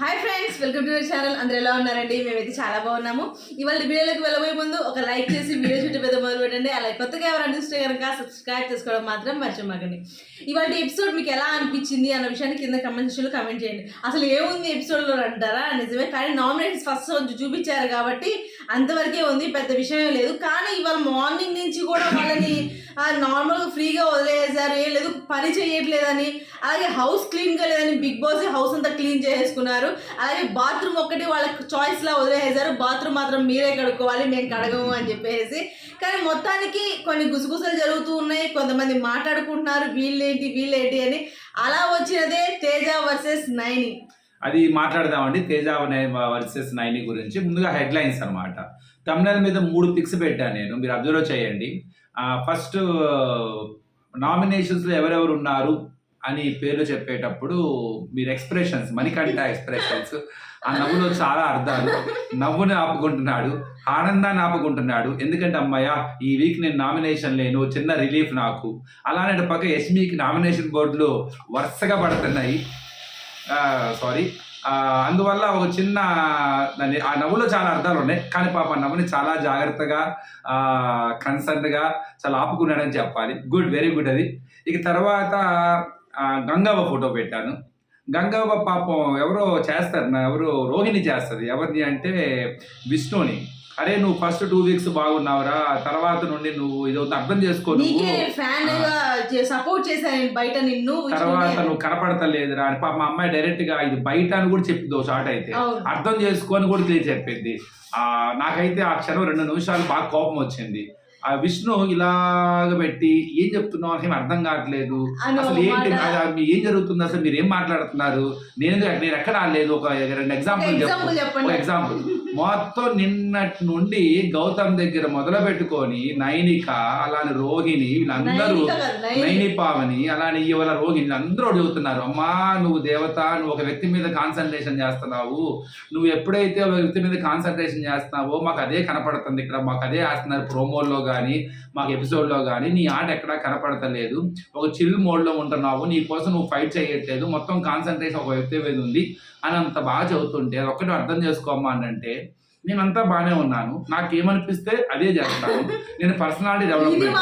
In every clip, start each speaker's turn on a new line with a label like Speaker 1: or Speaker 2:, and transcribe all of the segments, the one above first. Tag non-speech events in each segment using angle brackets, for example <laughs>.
Speaker 1: Hi friends welcome to our channel అందరు ఎలా ఉన్నారండి మేమైతే చాలా బాగున్నాము ఇవాళ వీడియోలోకి వెళ్ళబోయే ముందు ఒక లైక్ చేసి వీడియో చుట్టూ పెద్ద మొదలు పెట్టండి అలా కొత్తగా ఎవరు అందిస్తే కనుక సబ్స్క్రైబ్ చేసుకోవడం మాత్రం మర్చిపోకండి ఇవాళ ఎపిసోడ్ మీకు ఎలా అనిపించింది అన్న విషయాన్ని కింద కమెంట్ సెక్షన్లో కమెంట్ చేయండి అసలు ఏముంది ఎపిసోడ్లో అంటారా నిజమే కానీ నామినేషన్స్ ఫస్ట్ వచ్చి చూపించారు కాబట్టి అంతవరకే ఉంది పెద్ద విషయం లేదు కానీ ఇవాళ మార్నింగ్ నుంచి కూడా వాళ్ళని నార్మల్గా ఫ్రీగా వదిలేసారు ఏం లేదు పని చేయట్లేదని అలాగే హౌస్ క్లీన్గా లేదని బిగ్ బాస్ హౌస్ అంతా క్లీన్ చేసేసుకున్నారు అలాగే బాత్రూమ్ ఒక్కటి వాళ్ళకి చాయిస్లా వదిలేసారు బాత్రూమ్ మాత్రం మీరే కడుక్కోవాలి మేము కడగము అని చెప్పేసి కానీ మొత్తానికి కొన్ని గుసగుసలు జరుగుతూ ఉన్నాయి కొంతమంది మాట్లాడుకుంటున్నారు వీళ్ళేంటి వీళ్ళేంటి అని అలా వచ్చినదే తేజ వర్సెస్ నైని
Speaker 2: అది మాట్లాడదామండి తేజ వర్సెస్ నైని గురించి ముందుగా హెడ్లైన్స్ అనమాట తమిళనాడు మీద మూడు పిక్స్ పెట్టాను నేను మీరు అబ్జర్వ్ చేయండి ఫస్ట్ నామినేషన్స్లో ఎవరెవరు ఉన్నారు అని పేర్లు చెప్పేటప్పుడు మీరు ఎక్స్ప్రెషన్స్ మణికంఠ ఎక్స్ప్రెషన్స్ ఆ నవ్వులో చాలా అర్థాలు నవ్వుని ఆపుకుంటున్నాడు ఆనందాన్ని ఆపుకుంటున్నాడు ఎందుకంటే అమ్మాయ ఈ వీక్ నేను నామినేషన్ లేను చిన్న రిలీఫ్ నాకు అలానే పక్క ఎస్మీకి నామినేషన్ బోర్డులో వరుసగా పడుతున్నాయి సారీ అందువల్ల ఒక చిన్న దాన్ని ఆ నవ్వులో చాలా అర్థాలు ఉన్నాయి కానీ పాప నవ్వుని చాలా జాగ్రత్తగా కన్సర్న్గా చాలా ఆపుకున్నాడని చెప్పాలి గుడ్ వెరీ గుడ్ అది ఇక తర్వాత గంగావ ఫోటో పెట్టాను గంగావ పాపం ఎవరో చేస్తారు నా ఎవరు రోహిణి చేస్తుంది ఎవరిని అంటే విష్ణుని అరే నువ్వు ఫస్ట్ టూ వీక్స్ బాగున్నావురా తర్వాత నుండి నువ్వు ఇది అర్థం చేసుకో
Speaker 1: సపోర్ట్ బయట నిన్ను
Speaker 2: తర్వాత నువ్వు కనపడతలేదురా అని పాప మా అమ్మాయి డైరెక్ట్ గా ఇది బయట అని కూడా చెప్పింది ఓ షాట్ అయితే అర్థం చేసుకొని కూడా తెలియ చెప్పింది ఆ నాకైతే ఆ క్షణం రెండు నిమిషాలు బాగా కోపం వచ్చింది ఆ విష్ణు ఇలాగ పెట్టి ఏం చెప్తున్నావు అసలు అర్థం కావట్లేదు అసలు ఏంటి ఏం జరుగుతుంది అసలు మీరు ఏం మాట్లాడుతున్నారు నేను నేను ఎక్కడ లేదు ఒక రెండు ఎగ్జాంపుల్ ఎగ్జాంపుల్ మొత్తం నిన్నటి నుండి గౌతమ్ దగ్గర మొదలు పెట్టుకొని నైనిక అలాని రోహిణి వీళ్ళందరూ నైని పావని అలాని ఇవాళ రోహిణి అందరూ చెబుతున్నారు అమ్మా నువ్వు దేవత నువ్వు ఒక వ్యక్తి మీద కాన్సన్ట్రేషన్ చేస్తున్నావు నువ్వు ఎప్పుడైతే ఒక వ్యక్తి మీద కాన్సన్ట్రేషన్ చేస్తున్నావో మాకు అదే కనపడుతుంది ఇక్కడ మాకు అదే వేస్తున్నారు ప్రోమోల్లో కానీ మాకు ఎపిసోడ్లో కానీ నీ ఆట ఎక్కడా కనపడతలేదు ఒక చిల్ మోడ్లో ఉంటున్నావు నీ కోసం నువ్వు ఫైట్ చేయట్లేదు మొత్తం కాన్సన్ట్రేషన్ ఒక వ్యక్తి మీద ఉంది అని అంత బాగా చదువుతుంటే అది ఒక్కటి అర్థం చేసుకోమా అంటే నేనంతా బాగానే ఉన్నాను నాకేమనిపిస్తే అదే చేస్తాను నేను పర్సనాలిటీ డెవలప్మెంట్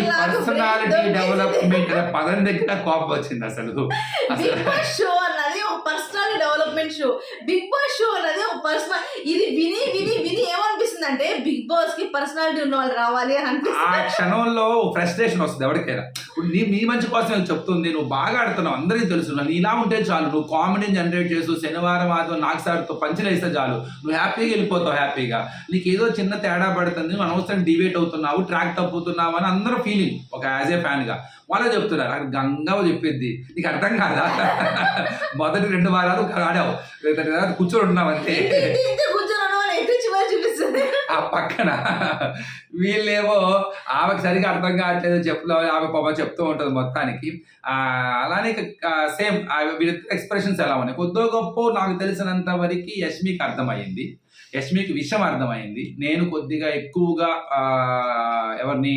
Speaker 2: ఈ పర్సనాలిటీ డెవలప్మెంట్ పదం దగ్గర కోపం వచ్చింది అసలు
Speaker 1: అసలు development show Bigg Boss show అనేది ఒక పర్సనల్ ఇది విని విని విని ఏమనిపిస్తుంది అంటే బిగ్ బాస్ కి పర్సనాలిటీ ఉన్న వాళ్ళు రావాలి అని
Speaker 2: ఆ క్షణంలో ఫ్రస్ట్రేషన్ వస్తుంది ఎవరికైనా నీ మీ మంచి కోసం నేను చెప్తుంది నువ్వు బాగా ఆడుతున్నావు అందరికీ తెలుసు నీ ఇలా ఉంటే చాలు నువ్వు కామెడీని జనరేట్ చేస్తూ శనివారం ఆదివారం నాకు సార్తో పంచలేస్తే చాలు నువ్వు హ్యాపీగా వెళ్ళిపోతావు హ్యాపీగా నీకు ఏదో చిన్న తేడా పడుతుంది నువ్వు అనవసరం డిబేట్ అవుతున్నావు ట్రాక్ తప్పుతున్నావు అని అందరూ ఫీలింగ్ ఒక యాజ్ ఏ ఫ్యాన్గా వాళ్ళు చెప్తున్నారు అక్కడ గంగా చెప్పింది నీకు అర్థం కాదా <laughs> మొదటి రెండు వారాలు ఆడావు తర్వాత కూర్చొని ఉన్నావు అంతే ఆ పక్కన వీళ్ళేమో ఆమెకు సరిగా అర్థం కావట్లేదు చెప్పులో ఆమె పాప చెప్తూ ఉంటుంది మొత్తానికి అలానే సేమ్ వీళ్ళ ఎక్స్ప్రెషన్స్ ఎలా ఉన్నాయి కొద్దో గొప్ప నాకు తెలిసినంత వరకు యష్మికి అర్థమైంది యష్మికి విషయం అర్థమైంది నేను కొద్దిగా ఎక్కువగా ఎవరిని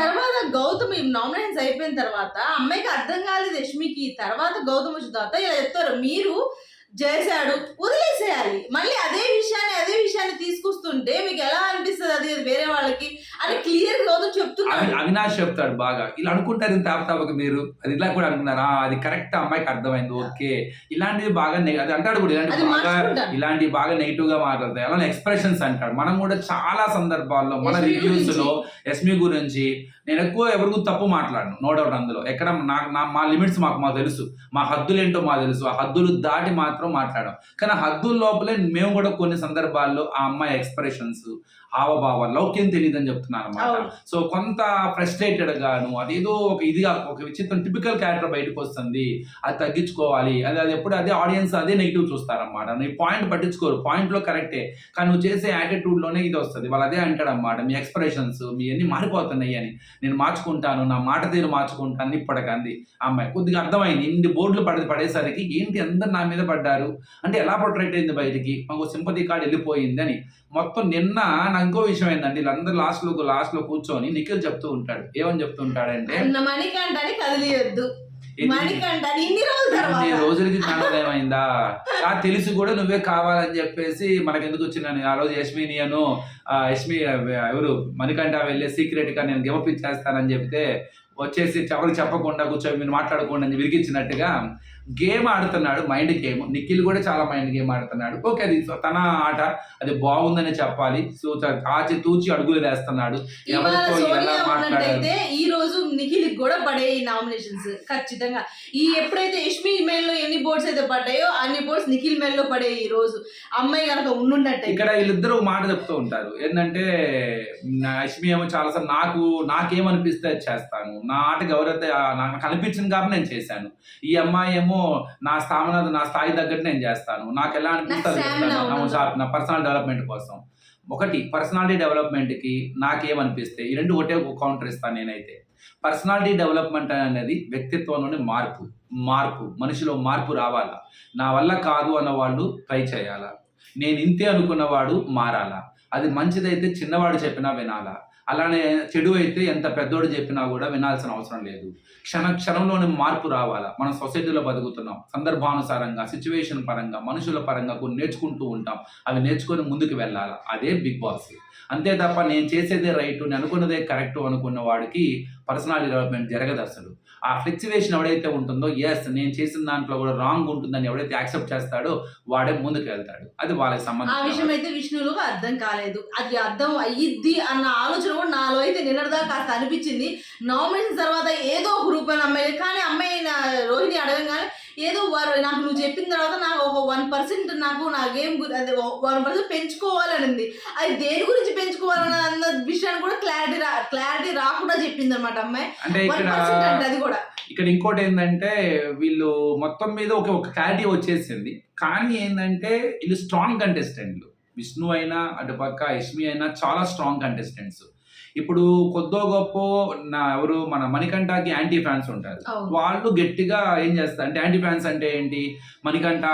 Speaker 1: తర్వాత గౌతమ్ నామినేషన్స్ అయిపోయిన తర్వాత అమ్మాయికి అర్థం కాలేదు యష్మికి తర్వాత గౌతమ్ వచ్చిన తర్వాత ఇలా చెప్తారు మీరు చేశాడు వదిలేసేయాలి మళ్ళీ అదే విషయాన్ని అదే విషయాన్ని తీసుకొస్తుంటే మీకు ఎలా అనిపిస్తుంది అది వేరే వాళ్ళకి అని క్లియర్ రోజు
Speaker 2: చెప్తున్నాడు అవినాష్ చెప్తాడు బాగా ఇలా అనుకుంటారు ఇంత ఆపతాపక మీరు అది ఇలా కూడా అనుకున్నారా అది కరెక్ట్ అమ్మాయికి అర్థమైంది ఓకే ఇలాంటివి బాగా అది అంటాడు కూడా ఇలాంటి బాగా ఇలాంటివి బాగా నెగిటివ్ గా మాట్లాడతాయి అలా ఎక్స్ప్రెషన్స్ అంటాడు మనం కూడా చాలా సందర్భాల్లో మన రివ్యూస్ లో ఎస్మి గురించి నేను ఎక్కువ ఎవరికి తప్పు మాట్లాడను నో డౌట్ అందులో ఎక్కడ నాకు నా మా లిమిట్స్ మాకు మాకు తెలుసు మా హద్దులు ఏంటో మాకు తెలుసు ఆ హద్దులు దాటి మాత్రం మాట్లాడడం కానీ హద్దుల లోపలే మేము కూడా కొన్ని సందర్భాల్లో ఆ అమ్మాయి ఎక్స్ప్రెషన్స్ హావభావ లౌక్యం తెలియదు అని చెప్తున్నాను అనమాట సో కొంత ఫ్రస్ట్రేటెడ్ గాను అదేదో ఒక ఇదిగా ఒక విచిత్రం టిపికల్ క్యారెక్టర్ బయటకు వస్తుంది అది తగ్గించుకోవాలి అది అది ఎప్పుడు అదే ఆడియన్స్ అదే నెగిటివ్ చూస్తారన్నమాట నీ పాయింట్ పట్టించుకోరు లో కరెక్టే కానీ నువ్వు చేసే లోనే ఇది వస్తుంది వాళ్ళు అదే అనమాట మీ ఎక్స్ప్రెషన్స్ మీ అన్ని మారిపోతున్నాయి అని నేను మార్చుకుంటాను నా మాట తీరు మార్చుకుంటాను ఆ అమ్మాయి కొద్దిగా అర్థమైంది ఇన్ని బోర్డులు పడి పడేసరికి ఏంటి అందరు నా మీద పడ్డారు అంటే ఎలా పొట్రైట్ అయింది బయటికి మాకు సింపతి కార్డు వెళ్ళిపోయింది అని మొత్తం నిన్న నాకు ఇంకో విషయం ఏంటండి వీళ్ళందరూ లాస్ట్లో లాస్ట్లో కూర్చొని నిఖిల్ చెప్తూ ఉంటాడు ఏమని చెప్తూ ఉంటాడంటే
Speaker 1: ఇన్ని
Speaker 2: రోజులకి ఏమైందా ఆ తెలుసు కూడా నువ్వే కావాలని చెప్పేసి మనకెందుకు వచ్చినాను ఆ రోజు యశ్మిని అను యశ్మి ఎవరు మణికంఠ వెళ్ళే సీక్రెట్ గా నేను గివప్ ఇచ్చేస్తానని చెప్తే వచ్చేసి ఎవరికి చెప్పకుండా కూర్చొని మీరు మాట్లాడుకోండి అని విరిగించినట్టుగా గేమ్ ఆడుతున్నాడు మైండ్ గేమ్ నిఖిల్ కూడా చాలా మైండ్ గేమ్ ఆడుతున్నాడు ఓకే అది తన ఆట అది బాగుందని చెప్పాలి ఆచి తూచి అడుగులు వేస్తున్నాడు
Speaker 1: ఈ రోజు నిఖిల్ కూడా పడే నామినేషన్స్ ఖచ్చితంగా ఈ ఎప్పుడైతే యష్మి మేల్ లో ఎన్ని బోర్డ్స్ అయితే పడ్డాయో అన్ని బోర్డ్స్ నిఖిల్ మేల్ లో పడే ఈ రోజు అమ్మాయి కనుక ఉండుంటే
Speaker 2: ఇక్కడ వీళ్ళిద్దరూ మాట చెప్తూ ఉంటారు ఏంటంటే యష్మి ఏమో చాలా సార్ నాకు నాకేమనిపిస్తే చేస్తాను నా ఆట ఎవరైతే నాకు కనిపించింది కాబట్టి నేను చేశాను ఈ అమ్మాయి ఏమో ఏమో నా స్థామన నా స్థాయి తగ్గట్టు నేను చేస్తాను నాకు ఎలా అనిపిస్తుంది నా పర్సనల్ డెవలప్మెంట్ కోసం ఒకటి పర్సనాలిటీ డెవలప్మెంట్కి నాకేమనిపిస్తే ఈ రెండు ఒకటే కౌంటర్ ఇస్తాను నేనైతే పర్సనాలిటీ డెవలప్మెంట్ అనేది వ్యక్తిత్వంలోని మార్పు మార్పు మనిషిలో మార్పు రావాలా నా వల్ల కాదు అన్నవాళ్ళు ట్రై చేయాలా నేను ఇంతే అనుకున్నవాడు మారాలా అది మంచిదైతే చిన్నవాడు చెప్పినా వినాలా అలానే చెడు అయితే ఎంత పెద్దోడు చెప్పినా కూడా వినాల్సిన అవసరం లేదు క్షణ క్షణంలోనే మార్పు రావాలా మనం సొసైటీలో బతుకుతున్నాం సందర్భానుసారంగా సిచ్యువేషన్ పరంగా మనుషుల పరంగా కొన్ని నేర్చుకుంటూ ఉంటాం అవి నేర్చుకొని ముందుకు వెళ్ళాలా అదే బిగ్ బాస్ అంతే తప్ప నేను చేసేదే రైట్ నేను అనుకున్నదే కరెక్ట్ అనుకున్న వాడికి పర్సనాలిటీ డెవలప్మెంట్ జరగదు అసలు ఆ ఫ్లెక్సివేషన్ ఎవడైతే ఉంటుందో ఎస్ నేను చేసిన దాంట్లో కూడా రాంగ్ ఉంటుందని ఎవడైతే యాక్సెప్ట్ చేస్తాడో వాడే ముందుకు వెళ్తాడు అది వాళ్ళకి సంబంధం
Speaker 1: ఆ విషయం అయితే విష్ణులు అర్థం కాలేదు అది అర్థం అయ్యిద్ది అన్న ఆలోచన కూడా నాలో అయితే నిన్నటిదా కాస్త అనిపించింది నామినేషన్ తర్వాత ఏదో ఒక రూపాయలు అమ్మాయి కానీ అమ్మాయి రోహిణి అడగంగానే ఏదో వారు నాకు నువ్వు చెప్పిన తర్వాత నాకు ఒక వన్ పర్సెంట్ నాకు నా గేమ్ అదే వన్ పర్సెంట్ ఉంది అది దేని గురించి పెంచుకోవాలన్న అన్న విషయాన్ని కూడా క్లారిటీ రా క్లారిటీ రాకుండా చెప్పింది అనమాట అమ్మాయి అంటే అది కూడా
Speaker 2: ఇక్కడ ఇంకోటి ఏంటంటే వీళ్ళు మొత్తం మీద ఒక ఒక క్లారిటీ వచ్చేసింది కానీ ఏంటంటే వీళ్ళు స్ట్రాంగ్ కంటెస్టెంట్లు విష్ణు అయినా అటుపక్క యష్మి అయినా చాలా స్ట్రాంగ్ కంటెస్టెంట్స్ ఇప్పుడు కొద్దో గొప్ప నా ఎవరు మన మణికంఠకి యాంటీ ఫ్యాన్స్ ఉంటారు వాళ్ళు గట్టిగా ఏం చేస్తారు అంటే యాంటీ ఫ్యాన్స్ అంటే ఏంటి మణికంఠ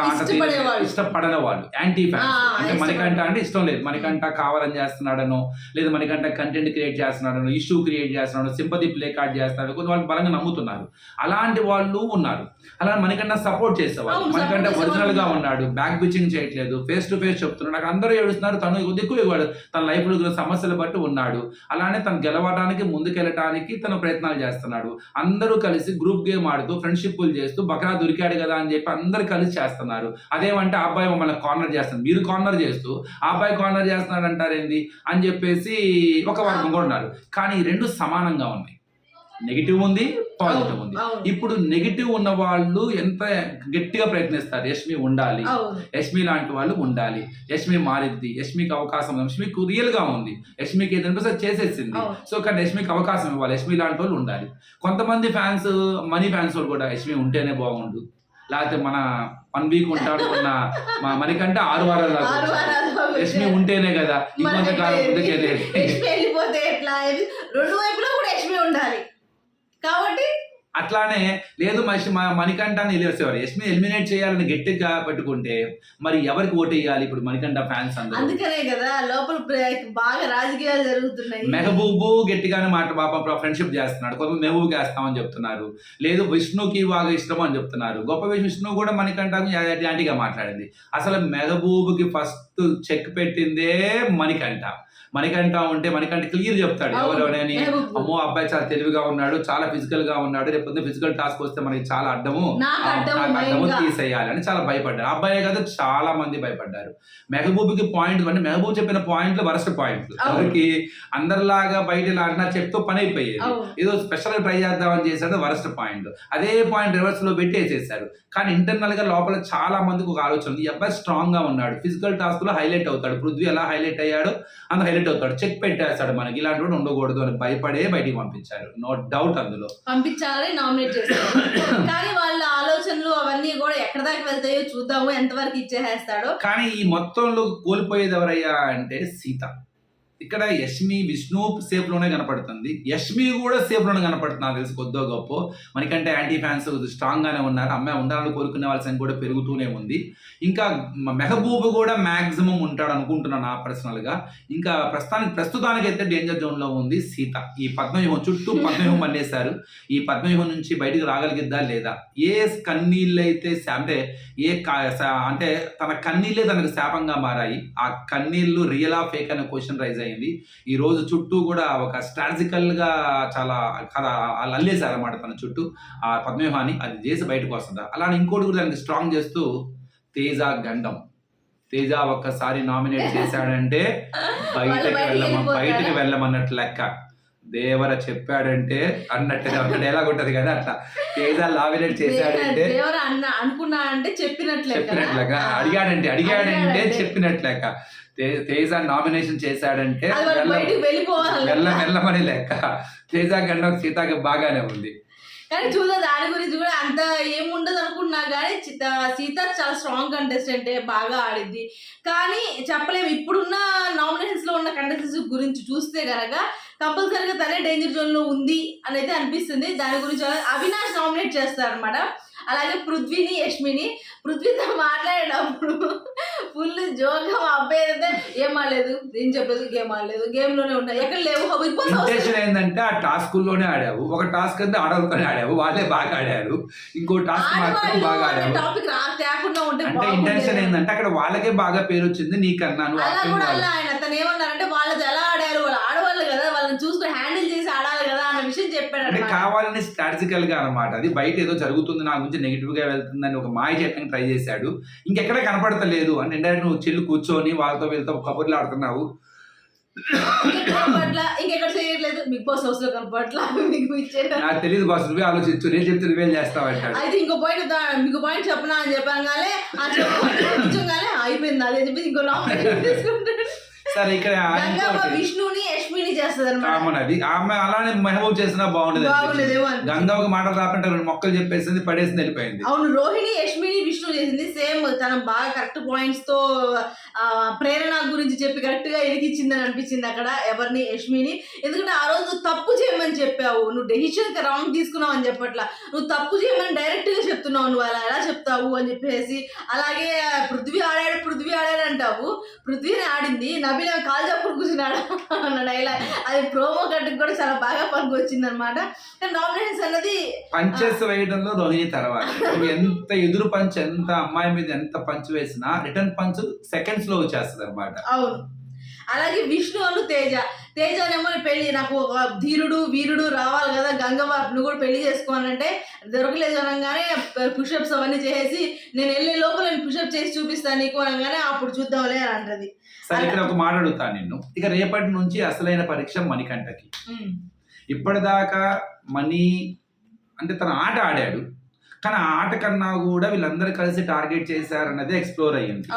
Speaker 2: ఇష్టపడని వాళ్ళు యాంటీ ఫ్యాన్స్ అంటే మణికంఠ అంటే ఇష్టం లేదు మణికంఠ కావాలని చేస్తున్నాడను లేదా మణికంఠ కంటెంట్ క్రియేట్ చేస్తున్నాడను ఇష్యూ క్రియేట్ చేస్తున్నాడు సింపతి ప్లే కార్డ్ చేస్తున్నాడు కొంచెం వాళ్ళు బలంగా నమ్ముతున్నారు అలాంటి వాళ్ళు ఉన్నారు అలా మణికంఠ సపోర్ట్ చేసేవాళ్ళు మణికంఠ ఒరిజినల్ గా ఉన్నాడు బ్యాక్ పిచ్చింగ్ చేయట్లేదు ఫేస్ టు ఫేస్ చెప్తున్నాడు నాకు అందరూ ఏడుస్తున్నారు తను ఎక్కువ తన లైఫ్ లో సమస్యలు బట్టి ఉన్నాడు అలా అనగానే తను గెలవడానికి ముందుకెళ్ళటానికి తన ప్రయత్నాలు చేస్తున్నాడు అందరూ కలిసి గ్రూప్ గేమ్ ఆడుతూ ఫ్రెండ్షిప్లు చేస్తూ బక్రా దొరికాడు కదా అని చెప్పి అందరు కలిసి చేస్తున్నారు అదేమంటే ఆ అబ్బాయి మమ్మల్ని కార్నర్ చేస్తాడు మీరు కార్నర్ చేస్తూ ఆ అబ్బాయి కార్నర్ చేస్తున్నాడు అంటారేంది అని చెప్పేసి ఒక వర్గం కూడా ఉన్నారు కానీ రెండు సమానంగా ఉన్నాయి నెగిటివ్ ఉంది పాజిటివ్ ఉంది ఇప్పుడు నెగిటివ్ ఉన్న వాళ్ళు ఎంత గట్టిగా ప్రయత్నిస్తారు యష్మి ఉండాలి యష్మి లాంటి వాళ్ళు ఉండాలి యష్మి మారిద్ది యష్మికి అవకాశం యష్మికి రియల్ గా ఉంది యష్మికి ఏదైనా చేసేసింది సో కానీ యశ్మికి అవకాశం ఇవ్వాలి యష్మి లాంటి వాళ్ళు ఉండాలి కొంతమంది ఫ్యాన్స్ మనీ ఫ్యాన్స్ వాళ్ళు కూడా యష్మి ఉంటేనే బాగుండు లేకపోతే మన వన్ వీక్ ఉంటాడు ఉన్న మనకంటే ఆరు వారాలు దాకా యష్మి ఉంటేనే కదా ఈ మధ్య కాలం ముందుకెళ్ళేది
Speaker 1: రెండు వైపులో కూడా యష్మి ఉండాలి కాబట్టి
Speaker 2: అట్లానే లేదు మనిషి మణికంఠాన్ని నిలివేసేవారు ఎస్మి ఎలిమినేట్ చేయాలని గట్టిగా పెట్టుకుంటే మరి ఎవరికి ఓటు వేయాలి ఇప్పుడు మణికంఠ ఫ్యాన్స్
Speaker 1: అందరూ అందుకనే కదా లోపల బాగా రాజకీయాలు జరుగుతున్నాయి
Speaker 2: మెహబూబు గట్టిగానే మాట పాప ఫ్రెండ్షిప్ చేస్తున్నాడు కొంత మెహబూబుకి వేస్తామని చెప్తున్నారు లేదు విష్ణుకి బాగా ఇష్టం అని చెప్తున్నారు గొప్ప విష్ణు కూడా మణికంఠకు యాంటీగా మాట్లాడింది అసలు మెహబూబుకి ఫస్ట్ చెక్ పెట్టిందే మణికంఠ మనకంటా ఉంటే మనకంటే క్లియర్ చెప్తాడు అని అమ్మో అబ్బాయి చాలా తెలివిగా ఉన్నాడు చాలా ఫిజికల్ గా ఉన్నాడు రేపు ఫిజికల్ టాస్క్ వస్తే మనకి చాలా అడ్డము
Speaker 1: అడ్డము తీసేయాలి
Speaker 2: అని చాలా భయపడ్డారు అబ్బాయి కదా చాలా మంది భయపడ్డారు మెహబూబ్కి పాయింట్ అంటే మెహబూబ్ చెప్పిన పాయింట్లు వరస్ట్ పాయింట్లు ఎవరికి అందరిలాగా బయట ఇలా చెప్తూ పని అయిపోయేది ఏదో స్పెషల్ ట్రై చేద్దామని చేశాడు వరస్ట్ పాయింట్ అదే పాయింట్ రివర్స్ లో పెట్టేసేసారు కానీ ఇంటర్నల్ గా లోపల చాలా మందికి ఒక ఆలోచన ఉంది అబ్బాయి స్ట్రాంగ్ గా ఉన్నాడు ఫిజికల్ టాస్క్ లో హైలైట్ అవుతాడు పృథ్వీ ఎలా హైలైట్ అయ్యాడు అంత హైలైట్ జనరేట్ అవుతాడు చెక్ పెట్టేస్తాడు మనకి ఇలాంటి కూడా ఉండకూడదు అని భయపడే బయటికి పంపించారు నో డౌట్ అందులో
Speaker 1: పంపించాలని నామినేట్ చేస్తారు కానీ వాళ్ళ ఆలోచనలు అవన్నీ కూడా ఎక్కడ దాకా వెళ్తాయో చూద్దాము ఎంతవరకు ఇచ్చేసేస్తాడో
Speaker 2: కానీ ఈ మొత్తంలో కోల్పోయేది ఎవరయ్యా అంటే సీత ఇక్కడ యష్మి విష్ణు సేఫ్లోనే కనపడుతుంది యష్మి కూడా సేఫ్లోనే కనపడుతున్నారు తెలిసి కొద్దో గొప్ప మనకంటే యాంటీ ఫ్యాన్స్ స్ట్రాంగ్గానే ఉన్నారు అమ్మాయి ఉండాలని కోరుకునే వాళ్ళ సంఖ్య కూడా పెరుగుతూనే ఉంది ఇంకా మెహబూబ్ కూడా మ్యాక్సిమం ఉంటాడు అనుకుంటున్నాను నా పర్సనల్గా ఇంకా ప్రస్తుతానికి ప్రస్తుతానికైతే డేంజర్ జోన్లో ఉంది సీత ఈ పద్మవ్యూహం చుట్టూ పద్మవ్యూహం మళ్ళేశారు <laughs> ఈ పద్మవ్యూహం నుంచి బయటకు రాగలిగిద్దా లేదా ఏ కన్నీళ్ళైతే అంటే ఏ అంటే తన కన్నీళ్ళే తనకు శాపంగా మారాయి ఆ కన్నీళ్ళు ఆ ఫేక్ అనే క్వశ్చన్ రైజ్ అయ్యింది అయింది ఈ రోజు చుట్టూ కూడా ఒక గా చాలా కథ అల్లేశారు అనమాట తన చుట్టూ ఆ పద్మవ్యూహాన్ని అది చేసి బయటకు వస్తుందా అలానే ఇంకోటి కూడా దానికి స్ట్రాంగ్ చేస్తూ తేజ గండం తేజ ఒక్కసారి నామినేట్ చేశాడంటే బయటకు వెళ్ళమ బయటకు వెళ్ళమన్నట్టు లెక్క దేవర చెప్పాడంటే అన్నట్టుగా అక్కడ డైలాగ్ ఉంటది కదా అట్లా తేజ లామినేట్ చేశాడంటే
Speaker 1: అనుకున్నా అంటే చెప్పినట్లు చెప్పినట్లేక
Speaker 2: అడిగాడంటే అడిగాడంటే చెప్పినట్లేక తేజ నామినేషన్ చేశాడంటే వెళ్ళ వెళ్ళమని లెక్క తేజ కంటే సీతకి బాగానే ఉంది
Speaker 1: కానీ చూద్దా దాని గురించి కూడా అంత ఏముండదు అనుకున్నా కానీ సీత చాలా స్ట్రాంగ్ కంటెస్టెంట్ బాగా ఆడింది కానీ చెప్పలేము ఇప్పుడున్న నామినేషన్స్ లో ఉన్న కంటెస్టెంట్స్ గురించి చూస్తే కనుక కంపల్సరీగా తనే డేంజర్ జోన్ లో ఉంది అని అయితే అనిపిస్తుంది దాని గురించి అవినాష్ నామినేట్ చేస్తారనమాట అలాగే పృథ్వీని యష్మిని పృథ్వీతో మాట్లాడేటప్పుడు ఫుల్ జోక్ మా అబ్బాయి అయితే ఏం ఆడలేదు ఏం చెప్పలేదు గేమ్ ఆడలేదు గేమ్ లోనే ఉన్నాయి ఎక్కడ లేవు బిగ్
Speaker 2: ఇంటెన్షన్ ఏంటంటే ఆ టాస్క్ లోనే ఆడావు ఒక టాస్క్ అంతా ఆడవలతోనే ఆడావు వాళ్ళే బాగా ఆడారు ఇంకో టాస్క్ మాత్రం బాగా ఆడావు
Speaker 1: టాపిక్ తేకుండా
Speaker 2: ఉంటే ఇంటెన్షన్ ఏంటంటే అక్కడ వాళ్ళకే బాగా పేరు వచ్చింది నీకన్నాను
Speaker 1: అలా కూడా ఆయన అతను ఏమన్నారంటే వాళ్ళది ఎలా చెప్పాడు
Speaker 2: కావాలని స్ట్రాటజికల్ గా అనమాట అది బయట ఏదో జరుగుతుంది నా గురించి నెగిటివ్ గా వెళ్తుందని ఒక మాయ చెప్పడానికి ట్రై చేశాడు ఇంకెక్కడ కనపడతలేదు అంటే నువ్వు చెల్లి కూర్చొని వాళ్ళతో వీళ్ళతో కబుర్లు ఆడుతున్నావు <laughs> నాకు తెలియదు బాస్ నువ్వే ఆలోచించు నేను చెప్తే నువ్వే చేస్తావు అంటాడు
Speaker 1: అయితే ఇంకో పాయింట్ మీకు పాయింట్ చెప్పనా అని చెప్పాను కానీ అయిపోయింది అదే చెప్పి ఇంకో లాంగ్ తీసుకుంటాడు సరే ఇక్కడ విష్ణుని యశ్విని చేస్తుంది
Speaker 2: అనమాట అది ఆమె అలానే మహబూబ్ చేసినా బాగుండదు బాగుండదేమో గంగా ఒక మాట రాపంటే రెండు మొక్కలు చెప్పేసింది పడేసింది వెళ్ళిపోయింది
Speaker 1: అవును రోహిణి యశ్విని విష్ణు చేసింది సేమ్ తన బాగా కరెక్ట్ పాయింట్స్ తో ప్రేరణ గురించి చెప్పి గట్టిగా ఎదిగించిందని అనిపించింది అక్కడ ఎవరిని యష్మిని ఎందుకంటే ఆ రోజు తప్పు చేయమని చెప్పావు నువ్వు డెసిషన్ రాంగ్ తీసుకున్నావు అని చెప్పట్లా నువ్వు తప్పు చేయమని డైరెక్ట్గా చెప్తున్నావు నువ్వు అలా ఎలా చెప్తావు అని చెప్పేసి అలాగే పృథ్వీ ఆడాడు పృథ్వీ ఆడాడు అంటావు పృథ్వీని ఆడింది నబీల కాలు చప్పుడు కూర్చున్నాడు అన్న డైలాగ్ అది ప్రోమో కట్టుకు కూడా చాలా బాగా వచ్చింది అనమాట నామినేషన్స్ అన్నది
Speaker 2: పంచెస్ వేయడంలో ధోని తర్వాత ఎంత ఎదురు పంచ్ ఎంత అమ్మాయి మీద ఎంత పంచ్ వేసినా return punch second seconds flow వచ్చేస్తుంది అనమాట అవును
Speaker 1: అలాగే విష్ణువును తేజ తేజ తేజనేమో పెళ్లి నాకు ఒక ధీరుడు వీరుడు రావాలి కదా గంగమ్మ నువ్వు కూడా పెళ్లి చేసుకోవాలంటే దొరకలేదు అనగానే పుషప్స్ అవన్నీ చేసి నేను వెళ్ళే లోపల నేను పుషప్ చేసి చూపిస్తాను నీకు అనగానే అప్పుడు చూద్దాంలే అని అంటది
Speaker 2: సరే ఇక్కడ ఒక మాట అడుగుతాను నిన్ను ఇక రేపటి నుంచి అసలైన పరీక్ష మణికంఠకి ఇప్పటిదాకా మణి అంటే తన ఆట ఆడాడు కానీ ఆ ఆట కన్నా కూడా వీళ్ళందరూ కలిసి టార్గెట్ చేశారన్నది ఎక్స్ప్లోర్ అయ్యింది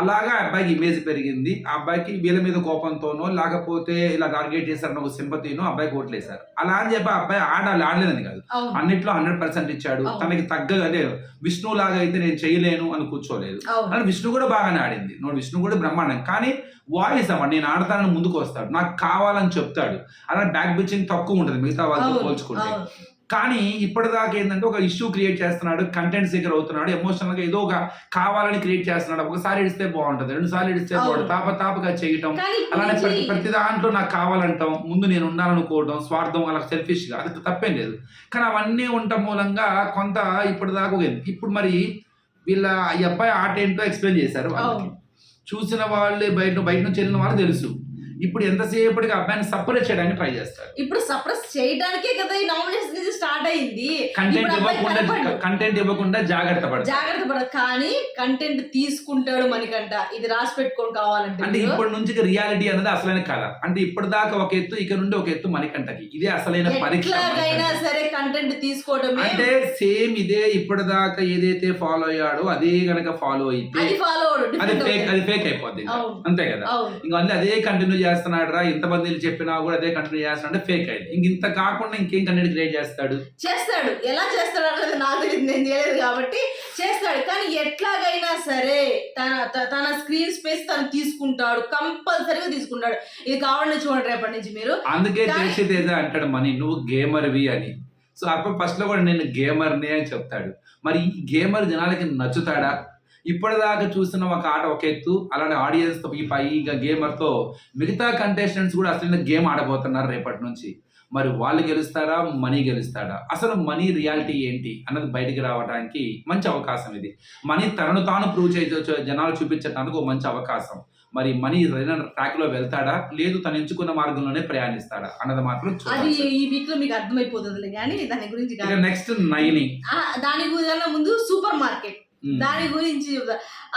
Speaker 2: అలాగా అబ్బాయికి ఇమేజ్ పెరిగింది ఆ అబ్బాయికి వీళ్ళ మీద కోపంతోనో లేకపోతే ఇలా టార్గెట్ చేశారన్న ఒక సింపతినో అబ్బాయి ఓట్లేశారు అలా అని చెప్పి అబ్బాయి ఆడాలి ఆడలేదని కాదు అన్నిట్లో హండ్రెడ్ పర్సెంట్ ఇచ్చాడు తనకి తగ్గ అదే విష్ణు లాగా అయితే నేను చేయలేను అని కూర్చోలేదు అని విష్ణు కూడా బాగానే ఆడింది నోడు విష్ణు కూడా బ్రహ్మాండం కానీ వాయిస్ అమ్మ నేను ఆడతానని ముందుకు వస్తాడు నాకు కావాలని చెప్తాడు అలా బ్యాక్ బిచ్చింగ్ తక్కువ ఉంటుంది మిగతా వాళ్ళతో పోల్చుకుంటే కానీ ఇప్పటిదాకా ఏంటంటే ఒక ఇష్యూ క్రియేట్ చేస్తున్నాడు కంటెంట్ సీకర్ అవుతున్నాడు ఎమోషనల్గా ఏదో ఒక కావాలని క్రియేట్ చేస్తున్నాడు ఒకసారి ఇడిస్తే బాగుంటుంది రెండు సార్లు ఇడిస్తే బాగుంటుంది తాప తాపగా చేయటం అలానే ప్రతి ప్రతి దాంట్లో నాకు కావాలంటాం ముందు నేను ఉండాలనుకోవడం స్వార్థం అలా సెల్ఫిష్గా అది తప్పేం లేదు కానీ అవన్నీ ఉండటం మూలంగా కొంత ఇప్పటిదాకా ఇప్పుడు మరి వీళ్ళ ఈ అబ్బాయి ఆట ఏంటో ఎక్స్ప్లెయిన్ చేశారు చూసిన వాళ్ళే బయట బయట నుంచి వెళ్ళిన వాళ్ళు తెలుసు ఇప్పుడు ఎంతసేపటికి అబ్బాయిని సప్రెస్ చేయడానికి ట్రై చేస్తారు
Speaker 1: ఇప్పుడు సప్రెస్ చేయడానికే కదా ఈ నామినేషన్ స్టార్ట్ అయింది
Speaker 2: కంటెంట్ ఇవ్వకుండా కంటెంట్ ఇవ్వకుండా జాగ్రత్త
Speaker 1: పడదు జాగ్రత్త పడదు కానీ కంటెంట్ తీసుకుంటాడు మనకంట ఇది రాసి పెట్టుకొని కావాలంటే
Speaker 2: అంటే ఇప్పటి నుంచి రియాలిటీ అన్నది అసలైన కథ అంటే ఇప్పటిదాకా ఒక ఎత్తు ఇక్కడ నుండి ఒక ఎత్తు మణికంటకి
Speaker 1: ఇదే అసలైన పరీక్ష సరే కంటెంట్ తీసుకోవడం
Speaker 2: అంటే సేమ్ ఇదే ఇప్పటిదాకా ఏదైతే ఫాలో అయ్యాడో అదే గనక ఫాలో అయితే అది ఫేక్ అది ఫేక్ అయిపోద్ది అంతే కదా ఇంకా అదే కంటిన్యూ చేస్తున్నాడు రా ఇంత మంది చెప్పినా కూడా అదే కంటిన్యూ చేస్తున్నాడు అంటే ఫేక్ అయింది ఇంక ఇంత కాకుండా ఇంకేం కంటెంట్ క్రియేట్ చేస్తాడు
Speaker 1: చేస్తాడు ఎలా చేస్తాడు అన్నది నాకు తెలియదు నేను తెలియదు కాబట్టి చేస్తాడు కానీ ఎట్లాగైనా సరే తన తన స్క్రీన్ స్పేస్ తను తీసుకుంటాడు కంపల్సరీగా తీసుకుంటాడు ఇది కావాలని చూడండి రేపటి నుంచి మీరు
Speaker 2: అందుకే తెలిసేది ఏదో అంటాడు మనీ నువ్వు గేమర్వి అని సో అప్పుడు ఫస్ట్ లో కూడా నేను గేమర్ని అని చెప్తాడు మరి ఈ గేమర్ జనాలకి నచ్చుతాడా ఇప్పటిదాకా చూసిన ఒక ఆట ఒక ఎత్తు అలానే తో ఈ పై గేమర్ తో మిగతా కంటెస్టెంట్స్ కూడా అసలు గేమ్ ఆడబోతున్నారు రేపటి నుంచి మరి వాళ్ళు గెలుస్తారా మనీ గెలుస్తాడా అసలు మనీ రియాలిటీ ఏంటి అన్నది బయటికి రావడానికి మంచి అవకాశం ఇది మనీ తనను తాను ప్రూవ్ చే జనాలు చూపించడానికి ఒక మంచి అవకాశం మరి మనీ ట్రాక్ లో వెళ్తాడా లేదు తను ఎంచుకున్న మార్గంలోనే ప్రయాణిస్తాడా అన్నది మాత్రం
Speaker 1: అది ఈ వీక్ లో మీకు అర్థమైపోతుంది కానీ దాని గురించి
Speaker 2: నెక్స్ట్ నైని
Speaker 1: దాని ముందు సూపర్ మార్కెట్ దాని గురించి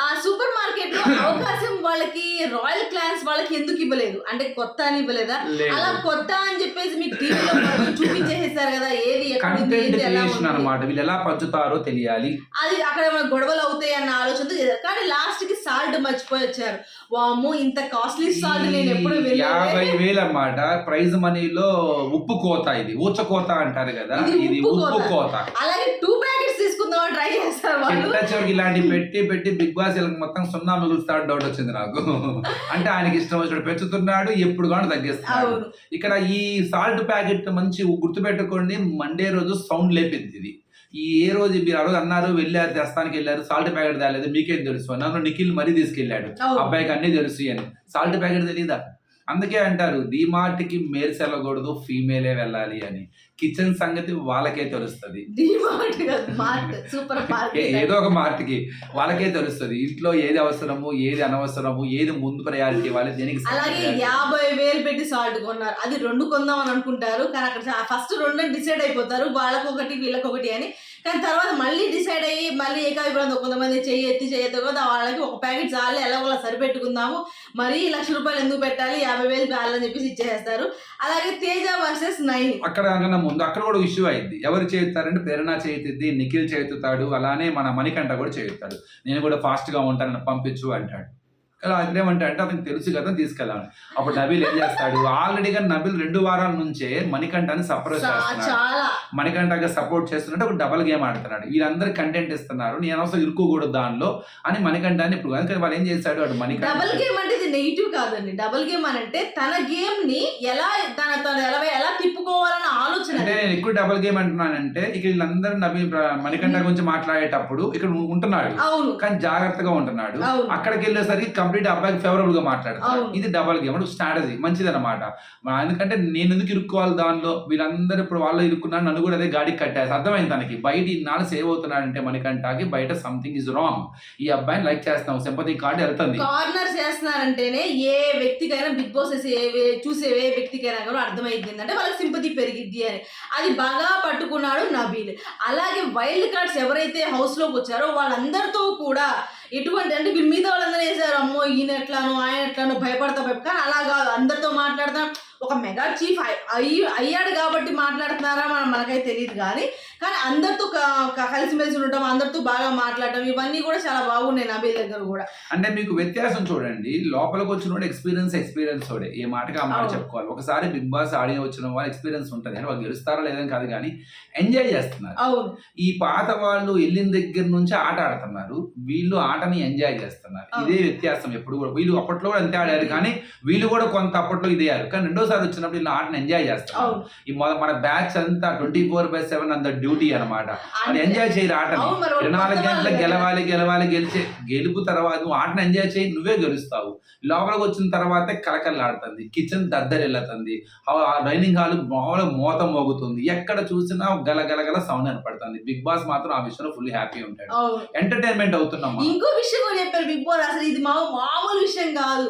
Speaker 1: ఆ సూపర్ మార్కెట్ లో <laughs> అవకాశం వాళ్ళకి రాయల్ క్లాన్స్ వాళ్ళకి ఎందుకు ఇవ్వలేదు అంటే కొత్త అని ఇవ్వలేదా అలా కొత్త అని చెప్పేసి మీకు టీవీలో <laughs> చూపించేసేసారు కదా ఏది
Speaker 2: అనమాట ఎలా పంచుతారో తెలియాలి
Speaker 1: అది అక్కడ గొడవలు అవుతాయి అన్న ఆలోచన కానీ లాస్ట్ కి సాల్ట్ మర్చిపోయి వచ్చారు వాము ఇంత కాస్ట్లీ సాల్ట్ నేను ఎప్పుడు
Speaker 2: యాభై వేలు అన్నమాట ప్రైజ్ మనీలో ఉప్పు కోత ఇది ఊచ కోత అంటారు కదా ఇది ఉప్పు కోత
Speaker 1: అలాగే టూ చేసుకుందాం
Speaker 2: ట్రై చేస్తారు ఇలాంటి పెట్టి పెట్టి బిగ్ బాస్ మొత్తం సున్నా మిగులుస్తాడు డౌట్ వచ్చింది నాకు అంటే ఆయనకి ఇష్టం వచ్చాడు పెంచుతున్నాడు ఎప్పుడు కానీ తగ్గిస్తాడు ఇక్కడ ఈ సాల్ట్ ప్యాకెట్ మంచి గుర్తు పెట్టుకోండి మండే రోజు సౌండ్ లేపింది ఇది ఈ ఏ రోజు మీరు ఆ రోజు అన్నారు వెళ్ళారు దేశానికి వెళ్ళారు సాల్ట్ ప్యాకెట్ తేలేదు మీకేం తెలుసు అన్నారు నిఖిల్ మరీ తీసుకెళ్లాడు అబ్బాయికి అన్ని తెలుసు అని సాల్ట్ ప్యాకెట్ తెలియదా అందుకే అంటారు కి మేల్స్ వెళ్ళకూడదు ఫీమేలే వెళ్ళాలి అని కిచెన్ సంగతి వాళ్ళకే తెలుస్తుంది సూపర్ ఏదో ఒక మార్ట్కి వాళ్ళకే తెలుస్తుంది ఇంట్లో ఏది అవసరము ఏది అనవసరము ఏది ముందు ప్రయారిటీ వాళ్ళు దేనికి
Speaker 1: అలాగే యాభై వేలు పెట్టి సాల్ట్ కొన్నారు అది రెండు కొందాం అని అనుకుంటారు కానీ అక్కడ ఫస్ట్ రెండు డిసైడ్ అయిపోతారు వాళ్ళకొకటి వీళ్ళకొకటి అని కానీ తర్వాత మళ్ళీ డిసైడ్ అయ్యి మళ్ళీ ఏకాభిప్రాయంతో కొంతమంది చెయ్యి ఎత్తి చేయతో కదా వాళ్ళకి ఒక ప్యాకెట్ చాలు ఎలాగోలా సరిపెట్టుకుందాము మరీ లక్ష రూపాయలు ఎందుకు పెట్టాలి యాభై వేలు చాలని చెప్పేసి ఇచ్చేస్తారు అలాగే తేజ వర్సెస్ నైన్
Speaker 2: అక్కడ ముందు అక్కడ కూడా ఇష్యూ అయింది ఎవరు చేస్తారంటే ప్రేరణ చేతిద్ది నిఖిల్ చేతుతాడు అలానే మన మణికంఠ కూడా చేస్తాడు నేను కూడా ఫాస్ట్గా ఉంటానని పంపించు అంటాడు ఇలా అగ్రేమంటే అంటే అతనికి తెలుసు కదా తీసుకెళ్ళాలి అప్పుడు నబీల్ ఏం చేస్తాడు ఆల్రెడీగా నబీల్ రెండు వారాల నుంచే మణికంఠాన్ని సపోర్ట్ చేస్తున్నాడు మణికంఠగా సపోర్ట్ చేస్తున్నట్టు ఒక డబల్ గేమ్ ఆడుతున్నాడు వీళ్ళందరూ కంటెంట్ ఇస్తున్నారు నేను అసలు ఇరుక్కోకూడదు దానిలో అని మణికంఠాన్ని ఇప్పుడు కానీ వాళ్ళు ఏం చేశాడు అటు
Speaker 1: మణికంఠ డబల్ గేమ్ అంటే ఇది నెగిటివ్ కాదండి డబల్ గేమ్ అని అంటే తన గేమ్ ని ఎలా
Speaker 2: ఎందుకు డబల్ గేమ్ అంటున్నానంటే ఇక్కడ వీళ్ళందరూ నవీ మణికంఠ గురించి మాట్లాడేటప్పుడు ఇక్కడ ఉంటున్నాడు కానీ జాగ్రత్తగా ఉంటున్నాడు అక్కడికి వెళ్ళేసరికి కంప్లీట్ అబ్బాయికి ఫేవరబుల్ గా మాట్లాడతాడు ఇది డబల్ గేమ్ అంటే స్ట్రాటజీ మంచిదన్నమాట ఎందుకంటే నేను ఎందుకు ఇరుక్కోవాలి దానిలో వీళ్ళందరూ ఇప్పుడు వాళ్ళు ఇరుక్కున్నాను నన్ను కూడా అదే గాడికి కట్టేసి అర్థమైంది తనకి బయట ఇన్నాళ్ళు సేవ్ అవుతున్నాడంటే మణికంఠకి బయట సంథింగ్ ఇస్ రాంగ్ ఈ అబ్బాయిని లైక్ చేస్తాం సింపతి కార్డు వెళ్తుంది
Speaker 1: కార్నర్ చేస్తున్నారంటేనే ఏ వ్యక్తికైనా బిగ్ బాస్ చూసే ఏ వ్యక్తికైనా అర్థమైంది అంటే వాళ్ళకి సింపతి పెరిగిద్ది అని అది బాగా పట్టుకున్నాడు నబీల్ అలాగే వైల్డ్ కార్డ్స్ ఎవరైతే హౌస్లోకి వచ్చారో వాళ్ళందరితో కూడా ఎటువంటి అంటే వీళ్ళ మీద వాళ్ళందరూ వేసారు అమ్మో ఈయన ఎట్లాను ఆయన ఎట్లాను భయపడతా భయపడ కానీ అలా కాదు అందరితో మాట్లాడతాం ఒక మెగా చీఫ్ అయ్యి అయ్యాడు కాబట్టి మాట్లాడుతున్నారా మనం మనకైతే తెలియదు కానీ కానీ అందరితో కలిసిమెలిసి ఉండటం అందరితో బాగా మాట్లాడటం ఇవన్నీ కూడా చాలా బాగున్నాయి నా బిల్ దగ్గర కూడా
Speaker 2: అంటే మీకు వ్యత్యాసం చూడండి లోపలికి వచ్చిన ఎక్స్పీరియన్స్ ఎక్స్పీరియన్స్ చూడే ఏ మాటకి ఆ మాట చెప్పుకోవాలి ఒకసారి బిగ్ బాస్ ఆడి వచ్చిన వాళ్ళు ఎక్స్పీరియన్స్ ఉంటుంది అంటే వాళ్ళు గెలుస్తారా లేదని కాదు కానీ ఎంజాయ్ చేస్తున్నారు అవును ఈ పాత వాళ్ళు వెళ్ళిన దగ్గర నుంచి ఆట ఆడుతున్నారు వీళ్ళు ఆటని ఎంజాయ్ చేస్తున్నారు ఇదే వ్యత్యాసం ఎప్పుడు కూడా వీళ్ళు అప్పట్లో కూడా అంతే ఆడారు కానీ వీళ్ళు కూడా కొంత అప్పట్లో ఇదే కానీ రెండోసారి వచ్చినప్పుడు వీళ్ళు ఆటను ఎంజాయ్ చేస్తారు ఈ మన బ్యాచ్ అంతా ట్వంటీ ఫోర్ బై సెవెన్ అంత డ్యూ డ్యూటీ అనమాట ఎంజాయ్ చేయరు ఆటని ఇరవై నాలుగు గంటలకు గెలవాలి గెలవాలి గెలిచే గెలుపు తర్వాత నువ్వు ఆటను ఎంజాయ్ చేయి నువ్వే గెలుస్తావు లోపలికి వచ్చిన తర్వాత కలకల్లాడుతుంది కిచెన్ దద్దరి దద్దరెళ్ళతుంది డైనింగ్ హాల్ మామూలుగా మూత మోగుతుంది ఎక్కడ చూసినా గల గల గల సౌండ్ ఏర్పడుతుంది బిగ్ బాస్ మాత్రం ఆ విషయంలో ఫుల్ హ్యాపీ ఉంటాడు ఎంటర్టైన్మెంట్ అవుతున్నాం
Speaker 1: ఇంకో విషయం కూడా చెప్పారు బిగ్ బాస్ అసలు ఇది మామూలు విషయం కాదు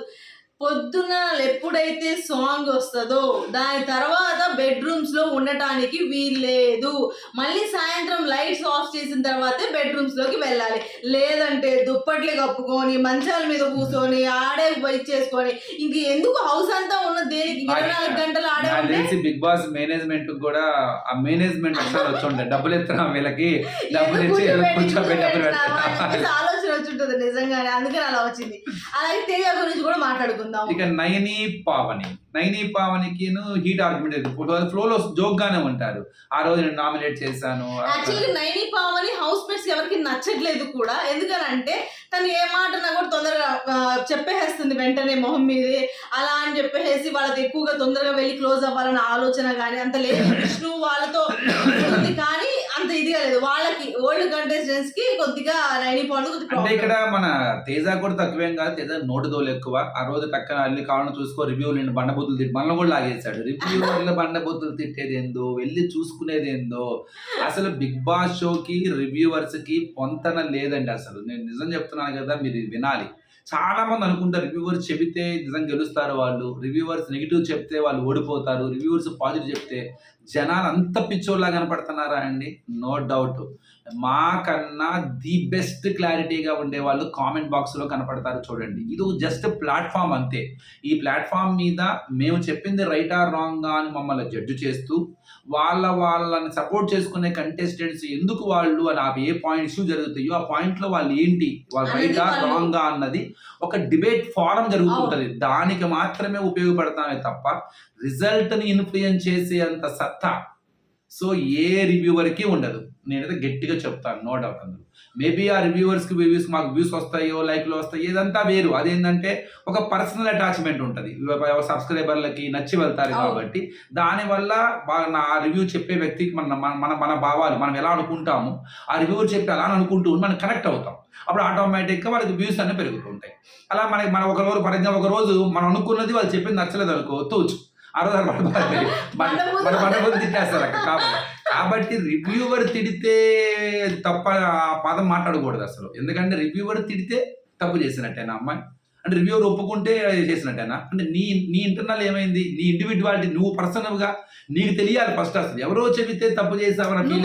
Speaker 1: పొద్దున ఎప్పుడైతే సాంగ్ వస్తుందో దాని తర్వాత బెడ్రూమ్స్ లో ఉండటానికి వీల్లేదు మళ్ళీ సాయంత్రం లైట్స్ ఆఫ్ చేసిన తర్వాతే లోకి వెళ్ళాలి లేదంటే దుప్పట్లు కప్పుకొని మంచాల మీద కూర్చొని ఆడే చేసుకొని ఇంక ఎందుకు హౌస్ అంతా ఉన్న దేనికి ఇరవై నాలుగు గంటలు
Speaker 2: ఆడే బిగ్ బాస్ మేనేజ్మెంట్ కూడా ఆ మేనేజ్మెంట్ ఒకసారి వచ్చి డబ్బులు ఇస్తాం వీళ్ళకి
Speaker 1: డబ్బులు ఇచ్చి కూర్చోబెట్టి ఉంటుంది నిజంగానే అందుకని అలా వచ్చింది అలాగే తేజ గురించి కూడా మాట్లాడుకుందాం
Speaker 2: ఇక నయని పావని నయని పావనికి హీట్ ఆర్గ్యుమెంట్ లో జోక్ గానే ఉంటారు ఆ రోజు నేను నామినేట్ చేశాను
Speaker 1: actually Nayani Pavani housemates ఎవరికి నచ్చట్లేదు కూడా అంటే తను ఏ మాటన్నా కూడా తొందరగా చెప్పేస్తుంది వెంటనే మొహం మీదే అలా అని చెప్పేసి వాళ్ళతో ఎక్కువగా తొందరగా వెళ్ళి క్లోజ్ అవ్వాలన్న ఆలోచన కానీ అంత లేదు విష్ణు వాళ్ళతో ఈజీగా వాళ్ళకి ఓల్డ్ కంటెస్టెంట్స్ కి కొద్దిగా నైని
Speaker 2: అంటే ఇక్కడ మన తేజ కూడా తక్కువేం కాదు తేజ నోటి దోలు ఎక్కువ ఆ రోజు పక్కన అల్లి కావాలని చూసుకో రివ్యూ నేను బండబూతులు తిట్టి మనల్ని కూడా లాగేశాడు రివ్యూ బండబూతులు తిట్టేది ఏందో వెళ్ళి చూసుకునేది ఏందో అసలు బిగ్ బాస్ షోకి రివ్యూవర్స్ కి పొంతన లేదండి అసలు నేను నిజం చెప్తున్నాను కదా మీరు వినాలి చాలా మంది అనుకుంటారు రివ్యూవర్స్ చెబితే నిజంగా గెలుస్తారు వాళ్ళు రివ్యూవర్స్ నెగిటివ్ చెప్తే వాళ్ళు ఓడిపోతారు రివ్యూవర్స్ పాజిటివ్ చెప్తే జనాలు అంత పిచ్చోళ్ళ కనపడుతున్నారా అండి నో డౌట్ మాకన్నా ది బెస్ట్ క్లారిటీగా ఉండే వాళ్ళు కామెంట్ బాక్స్లో కనపడతారు చూడండి ఇది జస్ట్ ప్లాట్ఫామ్ అంతే ఈ ప్లాట్ఫామ్ మీద మేము చెప్పింది రైట్ ఆర్ రాంగ్ అని మమ్మల్ని జడ్జ్ చేస్తూ వాళ్ళ వాళ్ళని సపోర్ట్ చేసుకునే కంటెస్టెంట్స్ ఎందుకు వాళ్ళు అని అవి ఏ పాయింట్స్ జరుగుతాయో ఆ లో వాళ్ళు ఏంటి వాళ్ళు రైటా రాంగా అన్నది ఒక డిబేట్ ఫారం జరుగుతుంటది దానికి మాత్రమే ఉపయోగపడతామే తప్ప రిజల్ట్ని ఇన్ఫ్లుయెన్స్ చేసే అంత సత్తా సో ఏ రివ్యూవర్కి ఉండదు నేనైతే గట్టిగా చెప్తాను నో డౌట్ అందులో మేబీ ఆ రివ్యూవర్స్కి వ్యూస్ మాకు వ్యూస్ వస్తాయో లైక్లు వస్తాయో ఏదంతా వేరు అదేంటంటే ఒక పర్సనల్ అటాచ్మెంట్ ఉంటుంది సబ్స్క్రైబర్లకి నచ్చి వెళ్తారు కాబట్టి దానివల్ల నా రివ్యూ చెప్పే వ్యక్తికి మన మన మన భావాలు మనం ఎలా అనుకుంటాము ఆ రివ్యూ చెప్పి అలా అనుకుంటూ మనం కనెక్ట్ అవుతాం అప్పుడు ఆటోమేటిక్గా వాళ్ళకి వ్యూస్ అన్నీ పెరుగుతుంటాయి అలా మనకి మన ఒక రోజు ఫర్ ఎగ్జాంపుల్ ఒక రోజు మనం అనుకున్నది వాళ్ళు చెప్పింది నచ్చలేదు అనుకో తోచు ఆ రోజు మన మన ముందు తిట్టేస్తారు అక్కడ కాబట్టి కాబట్టి రివ్యూవర్ తిడితే తప్ప ఆ పదం మాట్లాడకూడదు అసలు ఎందుకంటే రివ్యూవర్ తిడితే తప్పు చేసినట్టేనా అమ్మాయి అంటే రివ్యూ ఒప్పుకుంటే అన్న అంటే నీ నీ ఇంటర్నల్ ఏమైంది నీ ఇండివిజువాలిటీ నువ్వు పర్సనల్గా నీకు తెలియాలి ఫస్ట్ అసలు ఎవరో చెబితే తప్పు చేసావు
Speaker 1: అని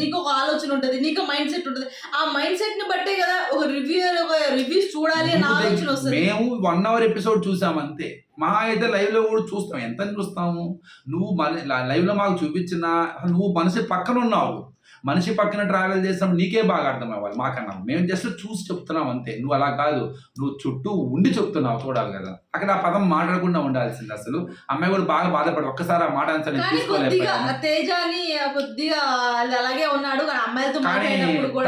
Speaker 1: నీకు ఒక ఆలోచన ఉంటుంది నీకు మైండ్ సెట్ ఉంటుంది ఆ మైండ్ సెట్ ని బట్టే కదా ఒక రివ్యూ ఒక రివ్యూస్ చూడాలి అని ఆలోచన
Speaker 2: వస్తుంది మేము వన్ అవర్ ఎపిసోడ్ చూసాం అంతే మా అయితే లైవ్ లో కూడా చూస్తాం ఎంత చూస్తాము నువ్వు లైవ్ లో మాకు చూపించినా నువ్వు మనసు పక్కన ఉన్నావు మనిషి పక్కన ట్రావెల్ చేస్తాం నీకే బాగా అర్థం అవ్వాలి మాకన్నా మేము జస్ట్ చూసి చెప్తున్నాం అంతే నువ్వు అలా కాదు నువ్వు చుట్టూ ఉండి చెప్తున్నావు చూడాలి కదా అక్కడ ఆ పదం మాట్లాడకుండా ఉండాల్సింది అసలు అమ్మాయి కూడా బాగా బాధపడి ఒక్కసారి ఆ మాట అంతా
Speaker 1: కానీ కొద్దిగా తేజాని కొద్దిగా అలాగే ఉన్నాడు కానీ అమ్మాయిలతో కానీ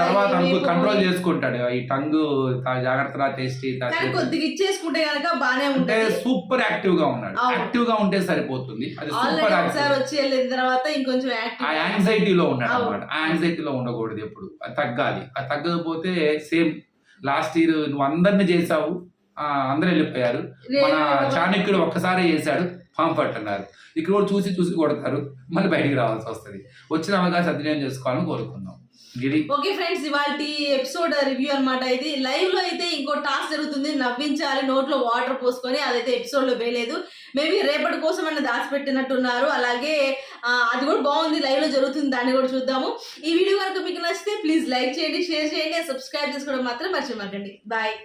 Speaker 2: తర్వాత కంట్రోల్ చేసుకుంటాడు ఈ టంగ్ జాగ్రత్త టేస్ట్
Speaker 1: కొద్దిగా ఇచ్చేసుకుంటే కనుక బానే అంటే
Speaker 2: సూపర్ యాక్టివ్ గా ఉన్నాడు యాక్టివ్ గా ఉంటే సరిపోతుంది
Speaker 1: అది సూపర్ ఆల్రెడీ యాక్టివ్ వచ్చి వెళ్ళిన తర్వాత ఇంకొంచెం
Speaker 2: ఆ యాక్టివ్ యాంగ్జైటీలో ఉన్నాడు అవును. అనమాట ఆ యాంగ్జైటీలో ఉండకూడదు ఎప్పుడు అది తగ్గాలి అది తగ్గకపోతే సేమ్ లాస్ట్ ఇయర్ నువ్వు అందరిని చేసావు అందరూ వెళ్ళిపోయారు మన చాణక్యుడు ఒక్కసారి చేశాడు పాంపట్ అన్నారు ఇక్కడ కూడా చూసి చూసి కొడతారు మళ్ళీ బయటికి రావాల్సి వస్తుంది వచ్చిన అవకాశం అధ్యయనం చేసుకోవాలని కోరుకుందాం
Speaker 1: ఓకే ఫ్రెండ్స్ ఇవాళ ఎపిసోడ్ రివ్యూ అనమాట ఇది లైవ్ లో అయితే ఇంకో టాస్క్ జరుగుతుంది నవ్వించాలి నోట్లో వాటర్ పోసుకొని అదైతే ఎపిసోడ్ లో వేయలేదు మేబీ రేపటి కోసం అని దాచిపెట్టినట్టున్నారు అలాగే అది కూడా బాగుంది లైవ్ లో జరుగుతుంది దాన్ని కూడా చూద్దాము ఈ వీడియో కనుక మీకు నచ్చితే ప్లీజ్ లైక్ చేయండి షేర్ చేయండి సబ్స్క్రైబ్ చేసుకోవడం మాత్రం మర్చిపోకండి బాయ్